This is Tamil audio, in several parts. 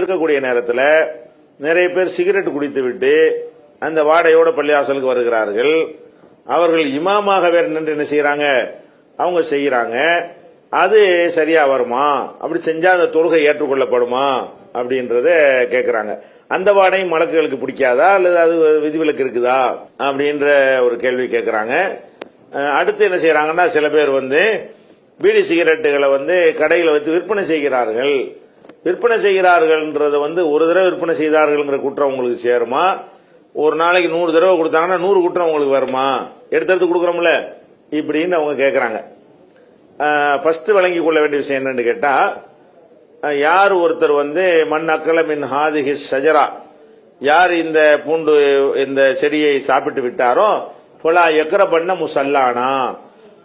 இருக்கக்கூடிய நேரத்தில் நிறைய பேர் சிகரெட் குடித்து விட்டு அந்த வாடையோட பள்ளிவாசலுக்கு வருகிறார்கள். அவர்கள் இமாமாக வேறு நின்று என்ன செய்யறாங்க அவங்க செய்யறாங்க அது சரியா வருமா? அப்படி செஞ்சா அந்த தொழுகை ஏற்றுக்கொள்ளப்படுமா? அப்படின்றத கேட்குறாங்க அந்த வாடையும் மலக்குகளுக்கு பிடிக்காதா? அல்லது அது விதிவிலக்கு இருக்குதா? அப்படின்ற ஒரு கேள்வி கேட்குறாங்க அடுத்து என்ன செய்யறாங்கன்னா சில பேர் வந்து பீடி சிகரெட்டுகளை வந்து கடையில் வச்சு விற்பனை செய்கிறார்கள். விற்பனை செய்கிறார்கள்ன்றது வந்து ஒரு தடவை விற்பனை செய்தார்கள்ங்கிற குற்றம் உங்களுக்கு சேருமா? ஒரு நாளைக்கு நூறு தடவை கொடுத்தாங்கன்னா நூறு குற்றம் உங்களுக்கு வருமா? எடுத்து கொடுக்குறோம்ல. இப்படின்னு அவங்க கேட்குறாங்க ஃபஸ்ட்டு வழங்கி கொள்ள வேண்டிய விஷயம் என்னன்னு கேட்டால் யார் ஒருத்தர் வந்து மண் அக்கல மின் ஹாதிஹி ஷஜரா யார் இந்த பூண்டு இந்த செடியை சாப்பிட்டு விட்டாரோ பொலா எக்கர பண்ண முசல்லானா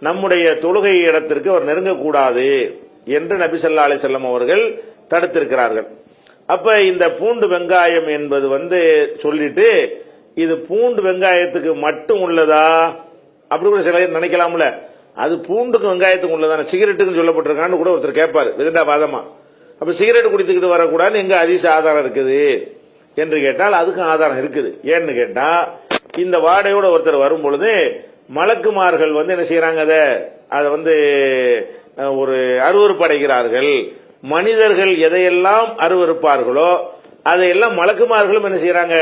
நம்முடைய தொழுகை இடத்திற்கு அவர் நெருங்கக்கூடாது என்று நபி சல்லா அலைஹி அவர்கள் தடுத்திருக்கிறார்கள். அப்ப இந்த பூண்டு வெங்காயம் என்பது வந்து சொல்லிட்டு இது பூண்டு வெங்காயத்துக்கு மட்டும் உள்ளதா? அப்படி கூட சில நினைக்கலாம்ல. அது பூண்டுக்கும் வெங்காயத்துக்கும் உள்ளதான? சிகரெட்டுக்குன்னு சொல்லப்பட்டிருக்கான்னு கூட ஒருத்தர் கேட்பாரு விதண்டா வாதமா. அப்ப சிகரெட் குடித்துக்கிட்டு வரக்கூடாதுன்னு எங்க அதிச ஆதாரம் இருக்குது என்று கேட்டால் அதுக்கும் ஆதாரம் இருக்குது. ஏன்னு கேட்டா இந்த வாடையோட ஒருத்தர் வரும் பொழுது மலக்குமார்கள் வந்து என்ன செய்யறாங்க அதை? அதை வந்து ஒரு அருவருப்பு அடைகிறார்கள் மனிதர்கள் எதையெல்லாம் அருவருப்பார்களோ அதையெல்லாம் மலக்குமார்களும் என்ன செய்யறாங்க?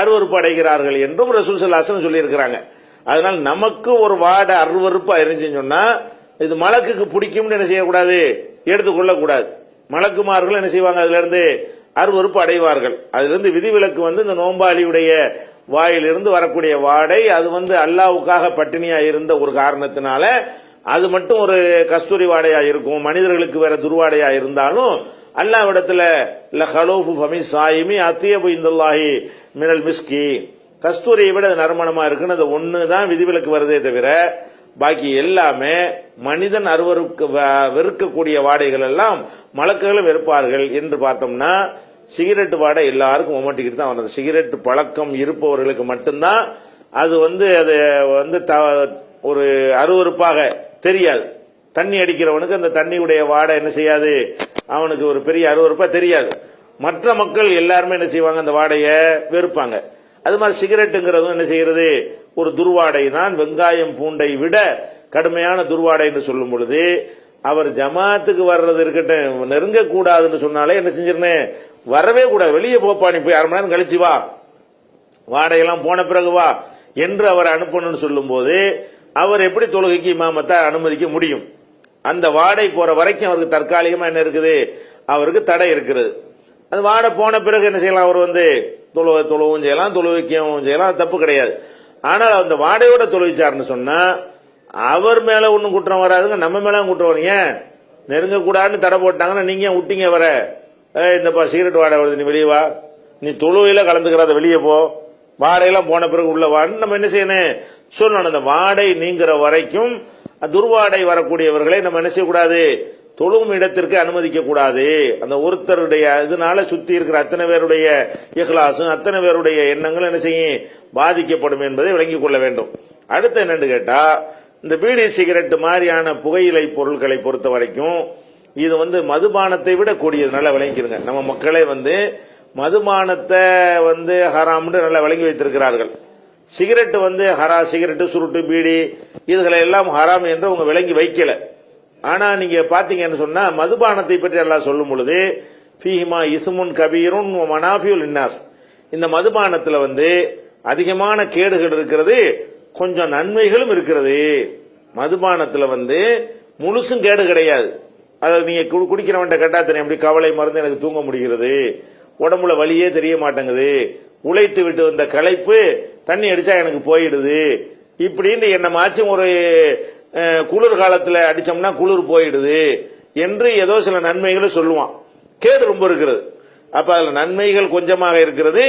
அருவருப்பு அடைகிறார்கள் என்றும் ரசூல் சல்லாசன் சொல்லியிருக்கிறாங்க. அதனால் நமக்கு ஒரு வாடை அருவறுப்பு இருந்துச்சுன்னு சொன்னா இது மலக்குக்கு பிடிக்கும்னு என்ன செய்யக்கூடாது? எடுத்துக்கொள்ள கூடாது மலக்குமார்கள் என்ன செய்வாங்க? அதுல இருந்து அருவருப்பு அடைவார்கள். அதிலிருந்து விதிவிலக்கு வந்து இந்த நோம்பாளியுடைய வாயிலிருந்து வரக்கூடிய வாடை அது வந்து அல்லாவுக்காக பட்டினியா இருந்த ஒரு காரணத்தினால அது மட்டும் ஒரு கஸ்தூரி வாடையா இருக்கும். மனிதர்களுக்கு வேற துர்வாடையா இருந்தாலும் அல்லாவிடத்துல ல ஹலோஃபு ஃபமி சாயிமி அத்தியபு இந்தல்லாஹி மினல் மிஸ்கி. கஸ்தூரியை விட அது நறுமணமா இருக்குன்னு அது ஒன்று தான் விதிவிலக்கு வருதே தவிர பாக்கி எல்லாமே மனிதன் அருவருக்கு வ- வெறுக்கக்கூடிய வாடைகள் எல்லாம் மலக்குகளும் வெறுப்பார்கள் என்று பார்த்தோம்னா சிகரெட் வாடை எல்லாருக்கும் ஒமட்டிக்கிட்டு தான் வந்தது. சிகரெட் பழக்கம் இருப்பவர்களுக்கு மட்டும்தான் அது வந்து அது வந்து த- ஒரு அருவருப்பாக தெரியாது. தண்ணி அடிக்கிறவனுக்கு அந்த தண்ணியுடைய வாடை என்ன செய்யாது? அவனுக்கு ஒரு பெரிய அருவறுப்பா தெரியாது. மற்ற மக்கள் எல்லாருமே என்ன செய்வாங்க? அந்த வாடையை வெறுப்பாங்க. அது மாதிரி சிகரெட்டுங்கிறதும் என்ன செய்யறது? ஒரு துர்வாடை தான். வெங்காயம் பூண்டை விட கடுமையான துர்வாடை என்று சொல்லும் பொழுது அவர் ஜமாத்துக்கு வர்றது இருக்கட்டும் நெருங்க கூடாதுன்னு சொன்னாலே என்ன செஞ்சிருந்தேன் வரவே கூடாது. வெளியே போப்பா நீ போய் அரை மணி நேரம் கழிச்சு வா. வாடையெல்லாம் போன பிறகு வா. என்று அவர் அனுப்பணும்னு சொல்லும்போது அவர் எப்படி தொழுகைக்கு இமாமத்தை அனுமதிக்க முடியும்? அந்த வாடை போற வரைக்கும் அவருக்கு தற்காலிகமா என்ன இருக்குது? அவருக்கு தடை இருக்கிறது அந்த வாடை போன பிறகு என்ன செய்யலாம்? அவர் வந்து தொழுவை தொழுவும் செய்யலாம் தொழுவிக்கவும் செய்யலாம். தப்பு கிடையாது. ஆனால் அந்த வாடையோட தொழுவிச்சாருன்னு சொன்னா அவர் மேல ஒன்றும் குற்றம் வராதுங்க நம்ம மேல குற்றம் வரும். ஏன்? நெருங்க கூடாதுன்னு தடை போட்டாங்கன்னா நீங்க ஏன் விட்டீங்க வர இந்தப்பா சிகரெட் வாடை வருது நீ வெளியே வா. நீ தொழுவையில கலந்துக்கிறத வெளியே போ. வாடையெல்லாம் போன பிறகு உள்ள வான்னு நம்ம என்ன செய்யணும்? சொல்லணும் அந்த வாடை நீங்கிற வரைக்கும் துர்வாடை வரக்கூடியவர்களை நம்ம என்ன செய்யக்கூடாது? தொழும் இடத்திற்கு அனுமதிக்க கூடாது அந்த ஒருத்தருடைய இதனால சுத்தி இருக்கிற அத்தனை பேருடைய இஹ்லாசும் அத்தனை பேருடைய எண்ணங்களும் என்ன செய்யும்? பாதிக்கப்படும் என்பதை விளங்கிக் கொள்ள வேண்டும். அடுத்து என்னன்னு கேட்டா இந்த பீடி சிகரெட் மாதிரியான புகையிலை பொருட்களை பொறுத்த வரைக்கும் இது வந்து மதுபானத்தை விட கூடியது நல்லா விளங்கிக்கிறங்க நம்ம மக்களே வந்து மதுபானத்தை வந்து ஹராம்னு நல்லா விளங்கி வைத்திருக்கிறார்கள். சிகரெட்டு வந்து ஹரா சிகரெட்டு சுருட்டு பீடி இதுகளை எல்லாம் ஹராம் என்று உங்க விளங்கி வைக்கல. ஆனா நீங்க பாத்தீங்கன்னு சொன்னா மதுபானத்தை பற்றி எல்லாம் சொல்லும் பொழுது ஃபீஹிமா இசுமுன் கபீரும் மனாஃபியுல் இன்னாஸ் இந்த மதுபானத்துல வந்து அதிகமான கேடுகள் இருக்கிறது கொஞ்சம் நன்மைகளும் இருக்கிறது. மதுபானத்துல வந்து முழுசும் கேடு கிடையாது. அதை நீங்க கு- குடிக்கிறவன்ட்ட கேட்டா தெரியும் அப்படி கவலை மருந்து எனக்கு தூங்க முடிகிறது. உடம்புல வலியே தெரிய மாட்டேங்குது. உழைத்து விட்டு வந்த களைப்பு தண்ணி அடிச்சா எனக்கு போயிடுது. இப்படின்னு என்னமாச்சும் ஒரு குளிர் காலத்துல அடிச்சோம்னா குளிர் போயிடுது என்று ஏதோ சில நன்மைகளை சொல்லுவான். கேடு ரொம்ப இருக்கிறது. அப்ப அதுல நன்மைகள் கொஞ்சமாக இருக்கிறது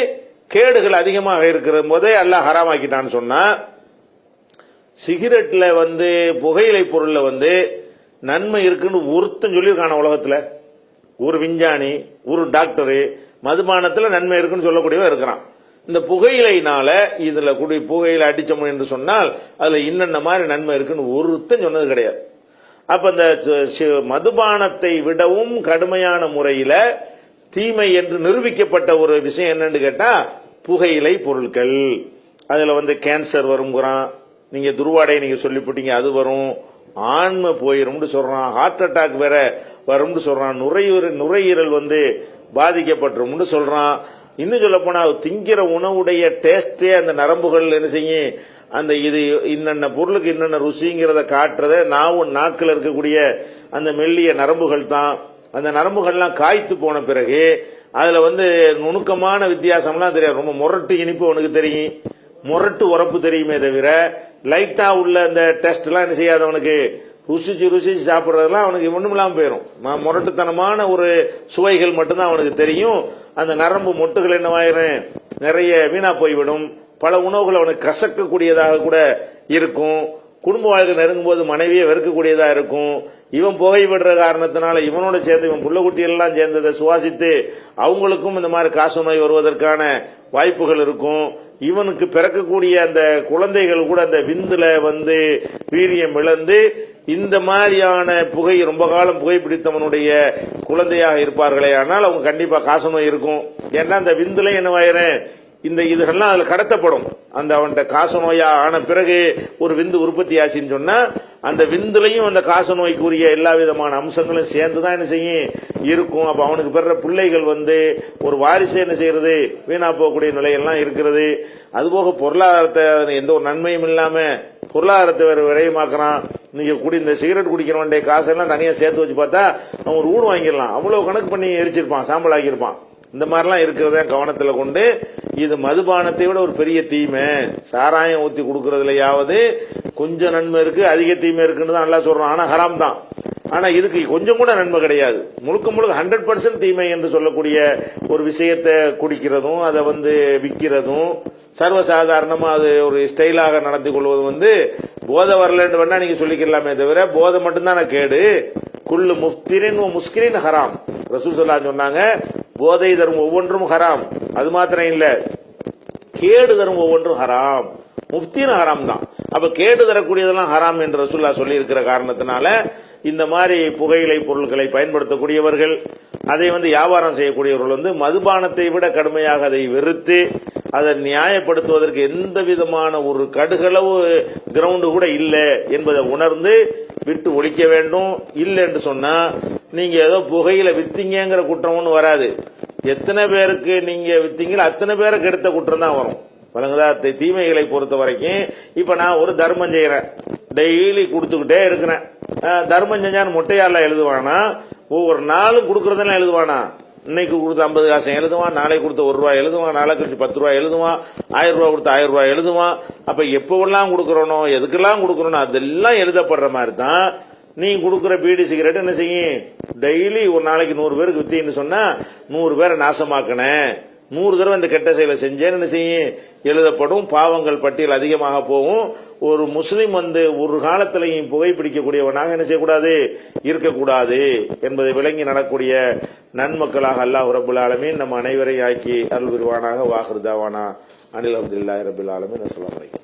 கேடுகள் அதிகமாக இருக்கிற போதே எல்லாம் ஹராமாக்கிட்டான்னு சொன்னா சிகரெட்ல வந்து புகையிலை பொருள்ல வந்து நன்மை இருக்குன்னு ஒருத்தன் சொல்லியிருக்கான உலகத்துல. ஒரு விஞ்ஞானி ஒரு டாக்டரு மதுபானத்துல நன்மை இருக்குன்னு சொல்லக்கூடியவன் இருக்கிறான். இந்த புகையிலைனால இதுல கூடி புகையில அடிச்சோம் என்று சொன்னால் அதுல இன்னென்ன மாதிரி நன்மை இருக்குன்னு ஒருத்தன் சொன்னது கிடையாது. அப்ப இந்த சி- மதுபானத்தை விடவும் கடுமையான முறையில தீமை என்று நிரூபிக்கப்பட்ட ஒரு விஷயம் என்னன்னு கேட்டா புகையிலை பொருட்கள். அதுல வந்து கேன்சர் வருங்கிறான் நீங்க துருவாடை நீங்க சொல்லிவிட்டீங்க அது வரும். ஆன்மை போயிரும்னு சொல்றான். ஹார்ட் அட்டாக் வேற வரும்னு சொல்றான். நுரையீரல் நுரையீரல் வந்து பாதிக்கப்பட்டுரும்னு சொல்றான். இன்னும் சொல்ல போனா திங்கிற உணவுடைய டேஸ்டே அந்த நரம்புகள் என்ன செய்யும்? அந்த இது இன்னென்ன பொருளுக்கு இன்னென்ன ருசிங்கிறத காட்டுறத நாவும் நாக்கில் இருக்கக்கூடிய அந்த மெல்லிய நரம்புகள் தான். அந்த நரம்புகள்லாம் காய்த்து போன பிறகு அதுல வந்து நுணுக்கமான வித்தியாசம்லாம் தெரியாது. ரொம்ப முரட்டு இனிப்பு உனக்கு தெரியும். முரட்டு உரப்பு தெரியுமே தவிர லைட்டா உள்ள அந்த டெஸ்ட் எல்லாம் என்ன செய்யாதவனுக்கு ருசிச்சு ருசிச்சு சாப்பிட்றதெல்லாம் அவனுக்கு ஒண்ணும் இல்லாமல் போயிடும் முரட்டுத்தனமான ஒரு சுவைகள் மட்டும்தான் அவனுக்கு தெரியும். அந்த நரம்பு மொட்டுகள் என்னவாயிரும் நிறைய வீணா போய்விடும். பல உணவுகள் அவனுக்கு கசக்கக்கூடியதாக கூட இருக்கும். குடும்ப வாழ்க்கை நெருங்கும் போது மனைவியை வெறுக்கக்கூடியதா இருக்கும். இவன் புகை விடுற காரணத்தினால இவனோட சேர்ந்து இவன் புள்ள குட்டியெல்லாம் சேர்ந்ததை சுவாசித்து அவங்களுக்கும் இந்த மாதிரி காசு நோய் வருவதற்கான வாய்ப்புகள் இருக்கும். இவனுக்கு பிறக்கக்கூடிய அந்த குழந்தைகள் கூட அந்த விந்துல வந்து வீரியம் இழந்து இந்த மாதிரியான புகை ரொம்ப காலம் புகைப்பிடித்தவனுடைய குழந்தையாக இருப்பார்களே. ஆனால் அவங்க கண்டிப்பா காச நோய் இருக்கும். ஏன்னா அந்த விந்துல என்னவாயிரும் இந்த இதுகள்லாம் அதுல கடத்தப்படும். அந்த அவன்கிட்ட காச நோயா ஆன பிறகு ஒரு விந்து உற்பத்தி ஆச்சுன்னு சொன்னா அந்த விந்துலையும் அந்த காச நோய்க்குரிய எல்லா விதமான அம்சங்களும் சேர்ந்து தான் என்ன செய்யும்? இருக்கும். அப்ப அவனுக்கு பெற பிள்ளைகள் வந்து ஒரு வாரிசு என்ன செய்யறது? வீணா போகக்கூடிய நிலையெல்லாம் இருக்கிறது. அதுபோக பொருளாதாரத்தை எந்த ஒரு நன்மையும் இல்லாம பொருளாதாரத்தை வேற விரயமாக்குறான். நீங்க குடி இந்த சிகரெட் குடிக்கிறவன்டைய காசெல்லாம் தனியா சேர்த்து வச்சு பார்த்தா அவன் ஒரு வீடு வாங்கிடலாம். அவ்வளவு கணக்கு பண்ணி எரிச்சிருப்பான் சாம்பல் ஆக்கியிருப்பான். இந்த மாதிரிலாம் இருக்கிறத கவனத்தில் கொண்டு இது மதுபானத்தை விட ஒரு பெரிய தீமை. சாராயம் ஊத்தி கொடுக்கறதுலயாவது கொஞ்சம் நன்மை இருக்கு அதிக தீமை இருக்குன்னு தான் நல்லா சொல்றான். ஆனா ஹராம் தான். ஆனா இதுக்கு கொஞ்சம் கூட நன்மை கிடையாது. முழுக்க முழுக்க ஹண்ட்ரட் பர்சன்ட் தீமை என்று சொல்லக்கூடிய ஒரு விஷயத்தை குடிக்கிறதும் அதை வந்து விற்கிறதும் சர்வசாதாரணமா அது ஒரு ஸ்டைலாக நடத்தி கொள்வது வந்து போதை வரலன்னு வேணா நீங்க சொல்லிக்கலாமே தவிர போதை மட்டும்தான் கேடு. குள்ளு முஃப்திரின் முஸ்கிரின் ஹராம். ரசூல் சொன்னாங்க போதை தரும் ஒவ்வொன்றும் ஹராம். அது மாத்திரம் இல்ல. கேடு தரும் ஒவ்வொன்றும் ஹராம். முஃப்தின் ஹராம் தான். அப்ப கேடு தரக்கூடியதெல்லாம் ஹராம் என்று ரசுல்லா சொல்லி இருக்கிற காரணத்தினால இந்த மாதிரி புகையிலை பொருட்களை பயன்படுத்தக்கூடியவர்கள் அதை வந்து வியாபாரம் செய்யக்கூடியவர்கள் வந்து மதுபானத்தை விட கடுமையாக அதை வெறுத்து அதை நியாயப்படுத்துவதற்கு எந்த விதமான ஒரு கடுகளவு கிரவுண்டு கூட இல்லை என்பதை உணர்ந்து விட்டு ஒழிக்க வேண்டும். இல்லை என்று சொன்னா நீங்க ஏதோ புகையில வித்தீங்கிற குற்றம் வராது. எத்தனை பேருக்கு நீங்க வித்தீங்களோ அத்தனை பேரை கெடுத்த குற்றம் தான் வரும். வழங்குதா தீமைகளை பொறுத்த வரைக்கும் இப்ப நான் ஒரு தர்மம் செய்யறேன் டெய்லி கொடுத்துக்கிட்டே இருக்கிறேன். தர்மம் செஞ்சான்னு மொட்டையால எழுதுவானா? ஒவ்வொரு நாளும் கொடுக்கறதெல்லாம் எழுதுவானா? இன்னைக்கு கொடுத்த ஐம்பது காசு எழுதுவான் நாளைக்கு கொடுத்த ஒரு ரூபாய் எழுதுவான் நாளை கழிச்சு பத்து ரூபாய் எழுதுவான் ஆயிரம் ரூபாய் கொடுத்த ஆயிரம் ரூபாய் எழுதுவான். அப்ப எப்பவெல்லாம் கொடுக்கறனோ எதுக்கெல்லாம் கொடுக்கறனோ அதெல்லாம் எழுதப்படுற மாதிரி தான் நீ கொடுக்குற பீடி சிகரெட் என்ன செய்யும்? டெய்லி ஒரு நாளைக்கு நூறு பேருக்கு வித்தீன்னு சொன்னா நூறு பேரை நாசமாக்கினேன் நூறு தடவை இந்த கெட்ட செயலை செஞ்சேன்னு என்ன செய்யும்? எழுதப்படும் பாவங்கள் பட்டியல் அதிகமாக போகும். ஒரு முஸ்லீம் வந்து ஒரு காலத்திலையும் புகைப்பிடிக்கக்கூடியவனாக என்ன செய்யக்கூடாது? இருக்கக்கூடாது. என்பதை விளங்கி நடக்கூடிய நன்மக்களாக அல்லாஹ் ரபுல் ஆலமீன் நம்ம அனைவரையும் ஆக்கி அருள் புரிவானாக. வாஹிருதாவானா அனில் அப்துல்லா ரபுல் ஆலமீன். அஸ்ஸலாமு